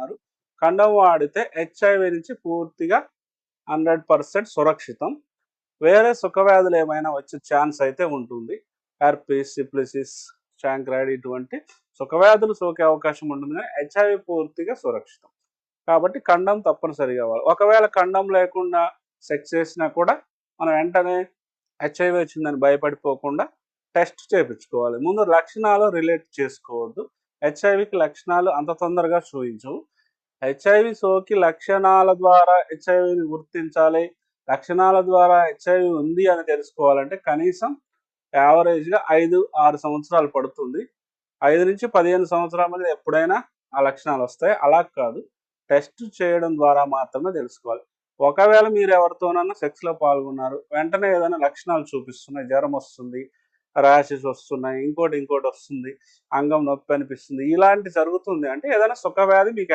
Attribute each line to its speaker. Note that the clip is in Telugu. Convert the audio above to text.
Speaker 1: వాడుతున్నారు కండం వాడితే హెచ్ఐవి నుంచి పూర్తిగా హండ్రెడ్ పర్సెంట్ సురక్షితం. వేరే సుఖవ్యాధులు ఏమైనా వచ్చే ఛాన్స్ అయితే ఉంటుంది. హెర్పీస్ సిప్లిసిస్ చాంక్రాయిడ్ ఇటువంటి సుఖవ్యాధులు సోకే అవకాశం ఉంటుంది కానీ హెచ్ఐవి పూర్తిగా సురక్షితం. కాబట్టి కండం తప్పనిసరిగా వాడాలి ఒకవేళ కండం లేకుండా సెక్స్ చేసినా కూడా మనం వెంటనే హెచ్ఐవి వచ్చిందని భయపడిపోకుండా టెస్ట్ చేయించుకోవాలి ముందు లక్షణాలు రిలేట్ చేసుకోవద్దు. హెచ్ఐవికి లక్షణాలు అంత తొందరగా చూపించవు. హెచ్ఐవి సోకి లక్షణాల ద్వారా హెచ్ఐవిని గుర్తించాలి. లక్షణాల ద్వారా హెచ్ఐవి ఉంది అని తెలుసుకోవాలంటే కనీసం యావరేజ్గా ఐదు ఆరు సంవత్సరాలు పడుతుంది. ఐదు నుంచి పదిహేను సంవత్సరాల మధ్య ఎప్పుడైనా ఆ లక్షణాలు వస్తాయి. అలా కాదు. టెస్ట్ చేయడం ద్వారా మాత్రమే తెలుసుకోవాలి. ఒకవేళ మీరు ఎవరితోనన్నా సెక్స్లో పాల్గొన్నారు వెంటనే ఏదైనా లక్షణాలు చూపిస్తున్నాయి. జ్వరం వస్తుంది ర్యాషెస్ వస్తున్నాయి ఇంకోటి ఇంకోటి వస్తుంది అంగం నొప్పి అనిపిస్తుంది. ఇలాంటి జరుగుతుంది అంటే ఏదైనా సుఖవ్యాధి మీకు